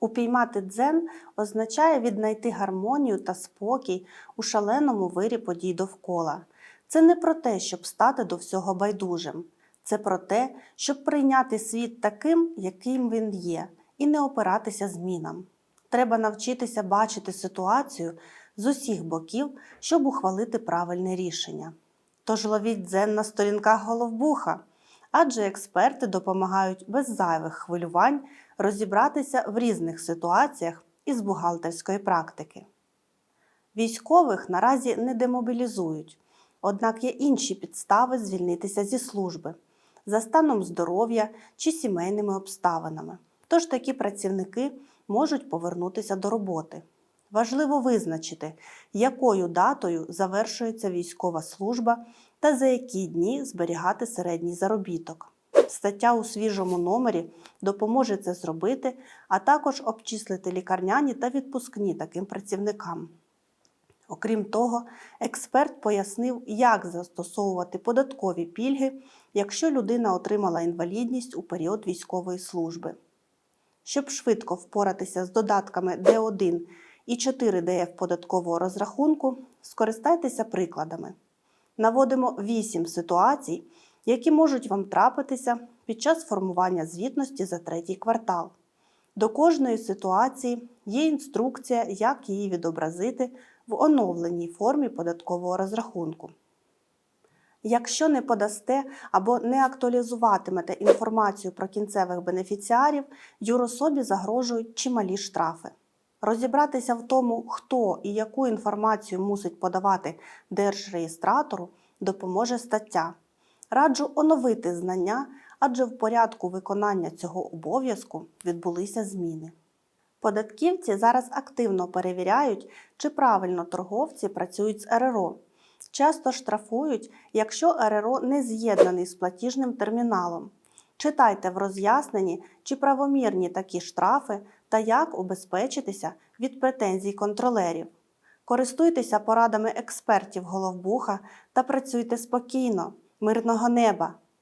Упіймати дзен означає віднайти гармонію та спокій у шаленому вирі подій довкола. Це не про те, щоб стати до всього байдужим. Це про те, щоб прийняти світ таким, яким він є, і не опиратися змінам. Треба навчитися бачити ситуацію з усіх боків, щоб ухвалити правильне рішення. Тож ловіть дзен на сторінках головбуха, адже експерти допомагають без зайвих хвилювань розібратися в різних ситуаціях із бухгалтерської практики. Військових наразі не демобілізують, однак є інші підстави звільнитися зі служби за станом здоров'я чи сімейними обставинами. Тож такі працівники можуть повернутися до роботи. Важливо визначити, якою датою завершується військова служба та за які дні зберігати середній заробіток. Стаття у свіжому номері допоможе це зробити, а також обчислити лікарняні та відпускні таким працівникам. Окрім того, експерт пояснив, як застосовувати податкові пільги, якщо людина отримала інвалідність у період військової служби. Щоб швидко впоратися з додатками Д1 і 4 ДФ податкового розрахунку, скористайтеся прикладами. Наводимо 8 ситуацій, які можуть вам трапитися під час формування звітності за третій квартал. До кожної ситуації є інструкція, як її відобразити в оновленій формі податкового розрахунку. Якщо не подасте або не актуалізуватимете інформацію про кінцевих бенефіціарів, юрособі загрожують чималі штрафи. Розібратися в тому, хто і яку інформацію мусить подавати держреєстратору, допоможе стаття. Раджу оновити знання, адже в порядку виконання цього обов'язку відбулися зміни. Податківці зараз активно перевіряють, чи правильно торговці працюють з РРО. Часто штрафують, якщо РРО не з'єднаний з платіжним терміналом. Читайте в роз'ясненні, чи правомірні такі штрафи та як убезпечитися від претензій контролерів. Користуйтеся порадами експертів головбуха та працюйте спокійно, мирного неба!